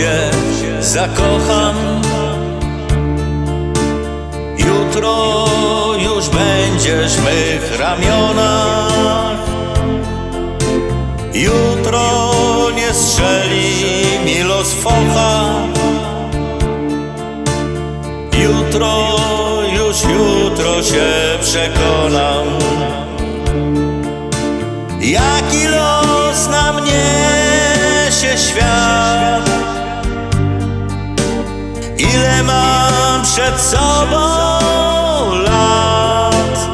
się zakocham. Jutro już będziesz w mych ramionach. Jutro nie strzeli mi los focha Jutro, już jutro się przekonam sobą lat.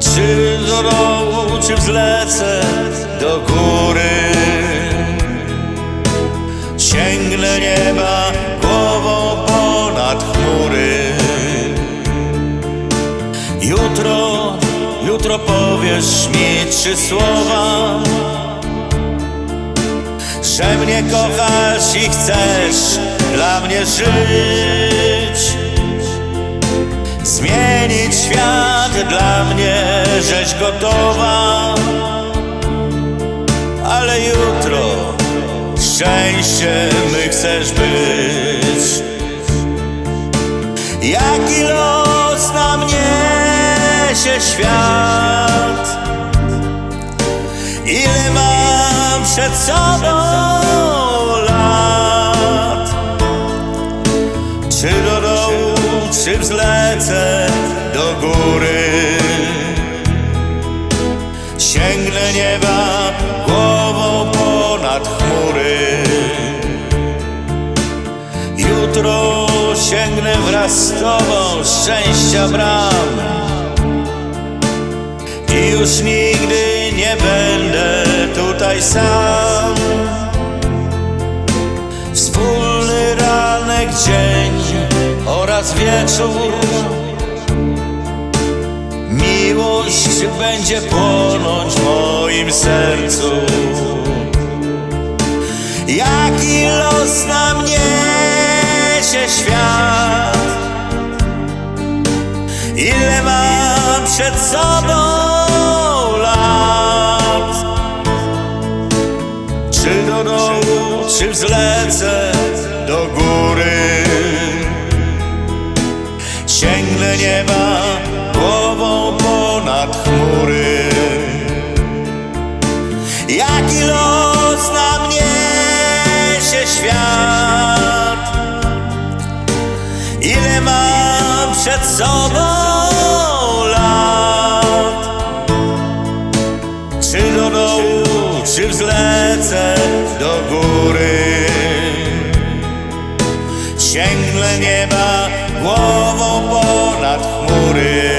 Czy do dołu, czy wzlecę do góry. Sięgnę nieba głową ponad chmury. Jutro, jutro powiesz mi trzy słowa Że mnie kochasz i chcesz dla mnie żyć. Zmienić świat dla mnie, żeś gotowa. Ale jutro szczęściem chcesz być. Jaki los na mnie się świat? Ile mam przed sobą czy wzlecę do góry. Sięgnę nieba głową ponad chmury. Jutro sięgnę wraz z tobą szczęścia bram. I już nigdy nie będę tutaj sam. Wspólny ranek, dzień oraz wieczór. Miłość będzie płonąć w moim sercu. Jaki los na mnie się świat? Ile mam przed sobą lat? Czy do dołu, czy wzlecę do góry nieba głową ponad chmury. Jaki los na mnie się świat? Ile mam przed sobą lat? Czy do dołu, czy wzlecę do góry? Sięgnę nieba głową ponad chmury